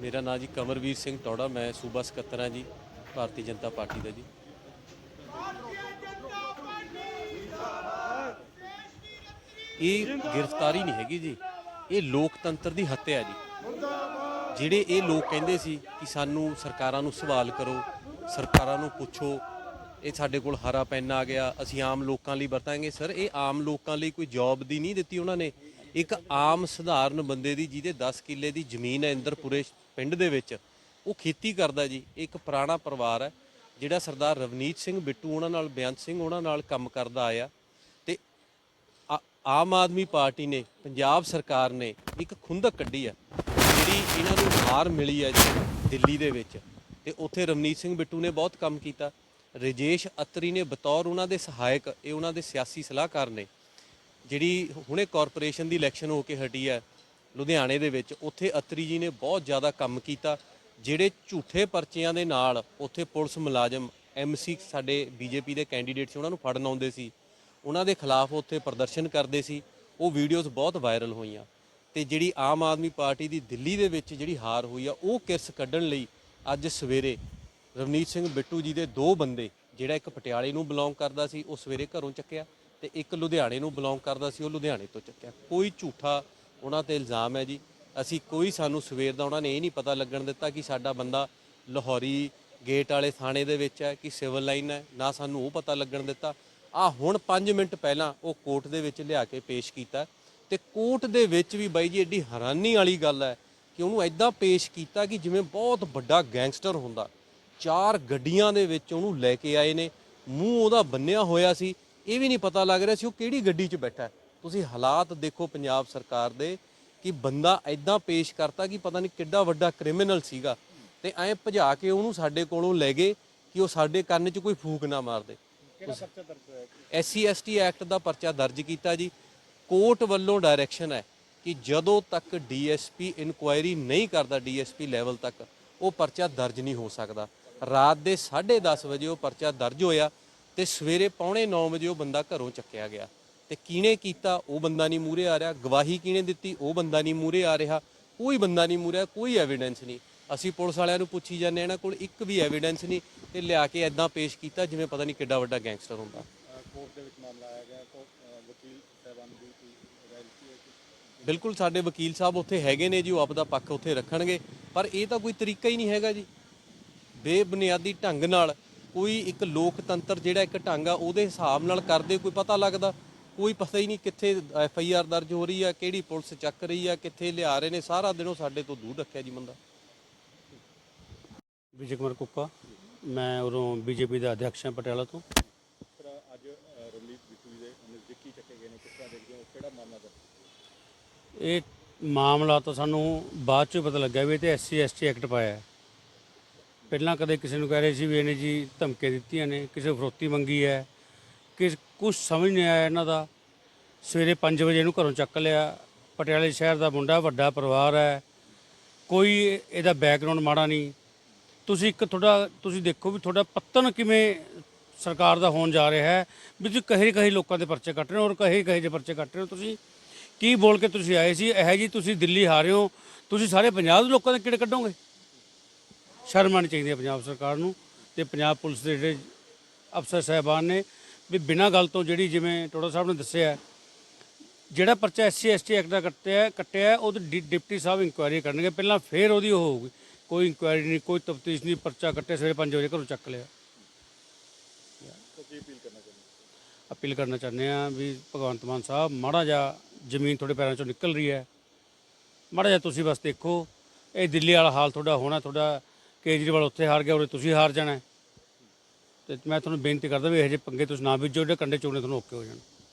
ਮੇਰਾ ਨਾਮ ਜੀ ਕਮਰਵੀਰ ਸਿੰਘ ਟੌੜਾ, ਮੈਂ ਸੂਬਾ ਸਕੱਤਰ ਹਾਂ ਜੀ, ਭਾਰਤੀ ਜਨਤਾ ਪਾਰਟੀ ਦਾ ਜੀ। ਇਹ ਗ੍ਰਿਫਤਾਰੀ ਨਹੀਂ ਹੈਗੀ ਜੀ, ਇਹ ਲੋਕਤੰਤਰ ਦੀ ਹੱਤਿਆ ਜੀ। ਜਿਹੜੇ ਇਹ ਲੋਕ ਕਹਿੰਦੇ ਸੀ ਕਿ ਸਾਨੂੰ ਸਰਕਾਰਾਂ ਨੂੰ ਸਵਾਲ ਕਰੋ, ਸਰਕਾਰਾਂ ਨੂੰ ਪੁੱਛੋ, ਇਹ ਸਾਡੇ ਕੋਲ ਹਰਾ ਪੈਨ ਆ ਗਿਆ, ਅਸੀਂ ਆਮ ਲੋਕਾਂ ਲਈ ਵਰਤਾਂਗੇ। ਸਰ, ਇਹ ਆਮ ਲੋਕਾਂ ਲਈ ਕੋਈ ਜੌਬ ਦੀ ਨਹੀਂ ਦਿੱਤੀ ਉਹਨਾਂ ਨੇ। ਇੱਕ ਆਮ ਸਧਾਰਨ ਬੰਦੇ ਦੀ ਜਿਹਦੇ 10 ਕਿੱਲੇ ਦੀ ਜ਼ਮੀਨ ਹੈ ਇੰਦਰਪੁਰੇ ਪਿੰਡ ਦੇ ਵਿੱਚ, ਉਹ ਖੇਤੀ ਕਰਦਾ ਜੀ ਇਹ ਇੱਕ ਪੁਰਾਣਾ ਪਰਿਵਾਰ ਹੈ, ਜਿਹੜਾ ਸਰਦਾਰ ਰਵਨੀਤ ਸਿੰਘ ਬਿੱਟੂ ਉਹਨਾਂ ਨਾਲ ਬੇਅੰਤ ਸਿੰਘ ਉਹਨਾਂ ਨਾਲ ਕੰਮ ਕਰਦਾ ਆਇਆ ਤੇ ਆਮ ਆਦਮੀ ਪਾਰਟੀ ਨੇ, ਪੰਜਾਬ ਸਰਕਾਰ ਨੇ ਇੱਕ ਖੁੰਦਕ ਕੱਢੀ ਹੈ, ਜਿਹੜੀ ਇਹਨਾਂ ਨੂੰ ਹਾਰ ਮਿਲੀ ਹੈ ਜੀ, ਦਿੱਲੀ ਦੇ ਵਿੱਚ। ਤੇ ਉੱਥੇ ਰਵਨੀਤ ਸਿੰਘ ਬਿੱਟੂ ਨੇ ਬਹੁਤ ਕੰਮ ਕੀਤਾ। ਰਜੇਸ਼ ਅਤਰੀ ਨੇ ਬਤੌਰ ਉਹਨਾਂ ਦੇ ਸਹਾਇਕ, ਇਹ ਉਹਨਾਂ ਦੇ ਸਿਆਸੀ ਸਲਾਹਕਾਰ ਨੇ, ਜਿਹੜੀ ਹੁਣੇ ਕਾਰਪੋਰੇਸ਼ਨ ਦੀ ਇਲੈਕਸ਼ਨ ਹੋ ਕੇ ਹਟੀ ਹੈ ਲੁਧਿਆਣੇ ਦੇ ਵਿੱਚ ਉੱਥੇ ਅਤਰੀ ਜੀ ਨੇ ਬਹੁਤ ਜ਼ਿਆਦਾ ਕੰਮ ਕੀਤਾ, ਜਿਹੜੇ ਝੂਠੇ ਪਰਚਿਆਂ ਦੇ ਨਾਲ ਉੱਥੇ ਪੁਲਿਸ ਮੁਲਾਜ਼ਮ ਐਮਸੀ ਸਾਡੇ ਬੀਜੇਪੀ ਦੇ ਕੈਂਡੀਡੇਟ ਸੀ, ਉਹਨਾਂ ਨੂੰ ਫੜਨ ਆਉਂਦੇ ਸੀ। ਉਹਨਾਂ ਦੇ ਖਿਲਾਫ ਉੱਥੇ ਪ੍ਰਦਰਸ਼ਨ ਕਰਦੇ ਸੀ। ਉਹ ਵੀਡੀਓਜ਼ ਬਹੁਤ ਵਾਇਰਲ ਹੋਈਆਂ ਤੇ ਜਿਹੜੀ ਆਮ ਆਦਮੀ ਪਾਰਟੀ ਦੀ ਦਿੱਲੀ ਦੇ ਵਿੱਚ ਜਿਹੜੀ ਹਾਰ ਹੋਈ ਆ, ਉਹ ਕਿਰਸ ਕੱਢਣ ਲਈ ਅੱਜ ਸਵੇਰੇ ਰਵਨੀਤ ਸਿੰਘ ਬਿੱਟੂ ਜੀ ਦੇ ਦੋ ਬੰਦੇ, ਜਿਹੜਾ ਇੱਕ ਪਟਿਆਲੇ ਨੂੰ ਬਿਲੋਂਗ ਕਰਦਾ ਸੀ, ਉਹ ਸਵੇਰੇ ਘਰੋਂ ਚੱਕਿਆ ਤੇ ਇੱਕ ਲੁਧਿਆਣੇ ਨੂੰ ਬਿਲੋਂਗ ਕਰਦਾ ਸੀ, ਉਹ ਲੁਧਿਆਣੇ ਤੋਂ ਚੱਕਿਆ। ਕੋਈ ਝੂਠਾ ਉਹਨਾਂ ਤੇ ਇਲਜ਼ਾਮ ਹੈ ਜੀ। ਅਸੀਂ ਕੋਈ ਸਾਨੂੰ ਸਵੇਰ ਦਾ ਉਹਨਾਂ ਨੇ ਇਹ ਨਹੀਂ ਪਤਾ ਲੱਗਣ ਦਿੱਤਾ ਕਿ ਸਾਡਾ ਬੰਦਾ ਲਾਹੌਰੀ ਗੇਟ ਵਾਲੇ ਥਾਣੇ ਦੇ ਵਿੱਚ ਹੈ ਕਿ ਸਿਵਲ ਲਾਈਨ ਹੈ, ਨਾ ਸਾਨੂੰ ਉਹ ਪਤਾ ਲੱਗਣ ਦਿੱਤਾ। ਆ ਹੁਣ 5 ਮਿੰਟ ਪਹਿਲਾਂ ਉਹ ਕੋਰਟ ਦੇ ਵਿੱਚ ਲਿਆ ਕੇ ਪੇਸ਼ ਕੀਤਾ ਤੇ ਕੋਰਟ ਦੇ ਵਿੱਚ ਵੀ ਬਾਈ ਜੀ ਐਡੀ ਹੈਰਾਨੀ ਵਾਲੀ ਗੱਲ ਹੈ ਕਿ ਉਹਨੂੰ ਐਦਾਂ ਪੇਸ਼ ਕੀਤਾ ਕਿ ਜਿਵੇਂ ਬਹੁਤ ਵੱਡਾ ਗੈਂਗਸਟਰ ਹੁੰਦਾ। ਚਾਰ ਗੱਡੀਆਂ ਦੇ ਵਿੱਚ ਉਹਨੂੰ ਲੈ ਕੇ ਆਏ ਨੇ, ਮੂੰਹ ਉਹਦਾ ਬੰਨਿਆ ਹੋਇਆ ਸੀ। ਇਹ ਵੀ ਨਹੀਂ ਪਤਾ ਲੱਗ ਰਿਹਾ ਸੀ ਉਹ ਕਿਹੜੀ ਗੱਡੀ 'ਚ ਬੈਠਾ ਤੁਸੀਂ ਹਾਲਾਤ ਦੇਖੋ ਪੰਜਾਬ ਸਰਕਾਰ ਦੇ ਕਿ ਬੰਦਾ ਐਦਾਂ ਪੇਸ਼ ਕਰਤਾ ਕਿ ਪਤਾ ਨਹੀਂ ਕਿੱਡਾ ਵੱਡਾ ਕ੍ਰਿਮੀਨਲ ਸੀਗਾ ਤੇ ਐਂ ਭਜਾ ਕੇ ਉਹਨੂੰ ਸਾਡੇ ਕੋਲੋਂ ਲੈ ਗਏ ਕਿ ਉਹ ਸਾਡੇ ਕੰਨ 'ਚ ਕੋਈ ਫੂਕ ਨਾ ਮਾਰ ਦੇ ਐਸਸੀ ਐਸਟੀ ਐਕਟ ਦਾ ਪਰਚਾ ਦਰਜ ਕੀਤਾ ਜੀ। ਕੋਰਟ ਵੱਲੋਂ ਡਾਇਰੈਕਸ਼ਨ ਹੈ ਕਿ ਜਦੋਂ ਤੱਕ ਡੀਐਸਪੀ ਇਨਕੁਆਇਰੀ ਨਹੀਂ ਕਰਦਾ ਡੀਐਸਪੀ ਲੈਵਲ ਤੱਕ ਉਹ ਪਰਚਾ ਦਰਜ ਨਹੀਂ ਹੋ ਸਕਦਾ। ਰਾਤ ਦੇ 10:30 ਵਜੇ ਉਹ ਪਰਚਾ ਦਰਜ ਹੋਇਆ ਤੇ ਸਵੇਰੇ ਪੌਣੇ 9 ਵਜੇ ਉਹ ਬੰਦਾ ਘਰੋਂ ਚੱਕਿਆ ਗਿਆ। ਤੇ ਕਿਹਨੇ ਕੀਤਾ ਉਹ ਬੰਦਾ ਨਹੀਂ ਮੂਰੇ ਆ ਰਿਹਾ। ਗਵਾਹੀ ਕਿਹਨੇ ਦਿੱਤੀ ਉਹ ਬੰਦਾ ਨਹੀਂ ਮੂਰੇ ਆ ਰਿਹਾ। ਕੋਈ ਬੰਦਾ ਨਹੀਂ ਮੂਰੇ ਕੋਈ ਐਵੀਡੈਂਸ ਨਹੀਂ। ਅਸੀਂ ਪੁਲਿਸ ਵਾਲਿਆਂ ਨੂੰ ਪੁੱਛੀ ਜਾਂਦੇ ਇਹਨਾਂ ਕੋਲ ਇੱਕ ਵੀ ਐਵੀਡੈਂਸ ਨਹੀਂ ਤੇ ਲਿਆ ਕੇ ਐਦਾਂ ਪੇਸ਼ ਕੀਤਾ ਜਿਵੇਂ ਪਤਾ ਨਹੀਂ ਕਿੱਡਾ ਵੱਡਾ ਗੈਂਗਸਟਰ ਹੁੰਦਾ। ਕੋਰਟ ਦੇ ਵਿੱਚ ਮਾਮਲਾ ਆਇਆ ਗਿਆ ਕੋ ਵਕੀਲ ਸਾਹਿਬਾਨ ਦੀ ਕੋਈ ਰਾਇ ਦਿੱਤੀ ਹੈ ਕਿ ਬਿਲਕੁਲ ਸਾਡੇ ਵਕੀਲ ਸਾਹਿਬ ਉੱਥੇ ਹੈਗੇ ਨੇ ਜੀ ਉਹ ਆਪਦਾ ਪੱਖ ਉੱਥੇ ਰੱਖਣਗੇ। ਪਰ ਇਹ ਤਾਂ ਕੋਈ ਤਰੀਕਾ ਹੀ ਨਹੀਂ ਹੈਗਾ ਜੀ। ਬੇਬੁਨਿਆਦੀ ਢੰਗ ਨਾਲ ਕੋਈ ਇੱਕ ਲੋਕਤੰਤਰ ਜਿਹੜਾ ਇੱਕ ਢੰਗ ਆ ਉਹਦੇ ਹਿਸਾਬ ਨਾਲ ਕਰਦੇ ਕੋਈ ਪਤਾ ਲੱਗਦਾ। ਕੋਈ ਪਤਾ ਹੀ ਨਹੀਂ ਕਿੱਥੇ ਐਫ ਆਈ ਆਰ ਦਰਜ ਹੋ ਰਹੀ ਆ ਕਿਹੜੀ ਪੁਲਿਸ ਚੱਕ ਰਹੀ ਆ ਕਿੱਥੇ ਲਿਆ ਰਹੇ ਨੇ ਸਾਰਾ ਦਿਨ ਉਹ ਸਾਡੇ ਤੋਂ ਦੂਰ ਰੱਖਿਆ ਜੀ ਬੰਦਾ। ਵਿਜੇ ਕੁਮਾਰ ਕੁੱਪਾ ਮੈਂ ਉਰੋਂ ਬੀਜੇਪੀ ਦਾ ਅਧਿਕਸ਼ ਹਾਂ ਪਟਿਆਲਾ ਤੋਂ। ਅੱਜ ਅ, ਰਵਨੀਤ ਬਿੱਟੂ ਜੀ ਦੇ ਨਜ਼ਦੀਕੀ ਚੱਕੇ ਗਏ ਨੇ ਕਿਸ ਤਰ੍ਹਾਂ ਦੇਖਦੇ ਹੋ ਕਿਹੜਾ ਮਾਮਲਾ ਦਰਜ ਇਹ ਮਾਮਲਾ ਤਾਂ ਸਾਨੂੰ ਬਾਅਦ ਚ ਪਤਾ ਲੱਗਾ ਵੀ ਇਹ ਤੇ ਐਸਸੀ ਐਸਟੀ ਐਕਟ ਪਾਇਆ ਹੈ। ਪਹਿਲਾਂ ਕਦੇ ਕਿਸੇ ਨੂੰ ਕਹਿ ਰਹੇ ਸੀ ਵੀ ਇਹਨੇ ਜੀ ਧਮਕੇ ਦਿੱਤੀਆਂ ਨੇ ਕਿਸੇ ਨੂੰ ਫਰੋਤੀ ਮੰਗੀ ਹੈ। ਕਿ ਕੁਝ ਸਮਝ ਨਹੀਂ ਆਇਆ ਇਹਨਾਂ ਦਾ। ਸਵੇਰੇ 5 ਵਜੇ ਇਹਨੂੰ ਘਰੋਂ ਚੱਕ ਲਿਆ। ਪਟਿਆਲੇ ਸ਼ਹਿਰ ਦਾ ਮੁੰਡਾ, ਵੱਡਾ ਪਰਿਵਾਰ ਹੈ। ਕੋਈ ਇਹਦਾ ਬੈਕਗ੍ਰਾਉਂਡ ਮਾੜਾ ਨਹੀਂ। ਤੁਸੀਂ ਇੱਕ ਤੁਹਾਡਾ, ਤੁਸੀਂ ਦੇਖੋ ਵੀ ਤੁਹਾਡਾ ਪੱਤਨ ਕਿਵੇਂ ਸਰਕਾਰ ਦਾ ਹੋਣ ਜਾ ਰਿਹਾ ਹੈ। ਵੀ ਤੁਸੀਂ ਕਹੇ ਕਹੇ ਲੋਕਾਂ ਦੇ ਪਰਚੇ ਕੱਟ ਰਹੇ ਹੋ ਔਰ ਕਹੇ ਕਹੇ ਦੇ ਪਰਚੇ ਕੱਟ ਰਹੇ ਹੋ। ਤੁਸੀਂ ਕੀ ਬੋਲ ਕੇ ਤੁਸੀਂ ਆਏ ਸੀ? ਇਹ ਜੀ ਤੁਸੀਂ ਦਿੱਲੀ ਹਾਰੇ ਹੋ ਤੁਸੀਂ ਸਾਰੇ ਪੰਜਾਬ ਦੇ ਲੋਕਾਂ ਦੇ ਕਿਹੜੇ ਕੱਢੋਗੇ? ਸ਼ਰਮ ਆਉਣੀ ਚਾਹੀਦੀ ਹੈ ਪੰਜਾਬ ਸਰਕਾਰ ਨੂੰ। ਤੇ ਪੰਜਾਬ ਪੁਲਿਸ ਦੇ ਜਿਹੜੇ ਅਫਸਰ, ਸਾਹਿਬਾਨ ਨੇ ਵੀ ਬਿਨਾਂ ਗੱਲ ਤੋਂ ਜਿਹੜੀ ਜਿਵੇਂ ਟੋੜਾ ਸਾਹਿਬ ਨੇ ਦੱਸਿਆ ਜਿਹੜਾ ਪਰਚਾ ਐਸਸੀ ਐਸਟੀ ਐਕਟ ਦਾ ਕੱਟਿਆ ਹੈ- ਕੱਟਿਆ ਹੈ, ਉਹਦੀ ਡਿ- ਡਿਪਟੀ ਸਾਹਿਬ ਇਨਕੁਆਇਰੀ ਕਰਨਗੇ ਪਹਿਲਾਂ ਫੇਰ ਉਹਦੀ ਉਹ ਹੋਊਗੀ ਕੋਈ ਇਨਕੁਆਇਰੀ ਨਹੀਂ ਕੋਈ ਤਫਤੀਸ਼ ਨਹੀਂ ਪਰਚਾ ਕੱਟਿਆ ਸਵੇਰੇ 5 ਵਜੇ ਘਰੋਂ ਚੱਕ ਲਿਆ ਕੀ ਅਪੀਲ ਕਰਨਾ ਚਾਹੁੰਦੇ? ਅਪੀਲ ਕਰਨਾ ਚਾਹੁੰਦੇ ਆ ਵੀ ਭਗਵੰਤ ਮਾਨ ਸਾਹਿਬ ਮਾੜਾ ਜਿਹਾ ਜ਼ਮੀਨ ਤੁਹਾਡੇ ਪੈਰਾਂ ਚੋਂ ਨਿਕਲ ਰਹੀ ਹੈ ਮਾੜਾ ਜਿਹਾ ਤੁਸੀਂ ਬਸ ਦੇਖੋ ਇਹ ਦਿੱਲੀ ਵਾਲਾ ਹਾਲ ਤੁਹਾਡਾ ਹੋਣਾ ਤੁਹਾਡਾ ਕੇਜਰੀਵਾਲ ਉੱਥੇ ਹਾਰ ਗਿਆ ਉਰੇ ਤੁਸੀਂ ਹਾਰ ਜਾਣਾ। ਤੇ ਮੈਂ ਤੁਹਾਨੂੰ ਬੇਨਤੀ ਕਰਦਾ ਵੀ ਇਹੋ ਜਿਹੇ ਪੰਗੇ ਤੁਸੀਂ ਨਾ ਬੀਜੋ, ਜਿਹੜੇ ਕੰਡੇ ਚੋਣੇ ਤੁਹਾਨੂੰ ਓਕੇ ਹੋ ਜਾਣ।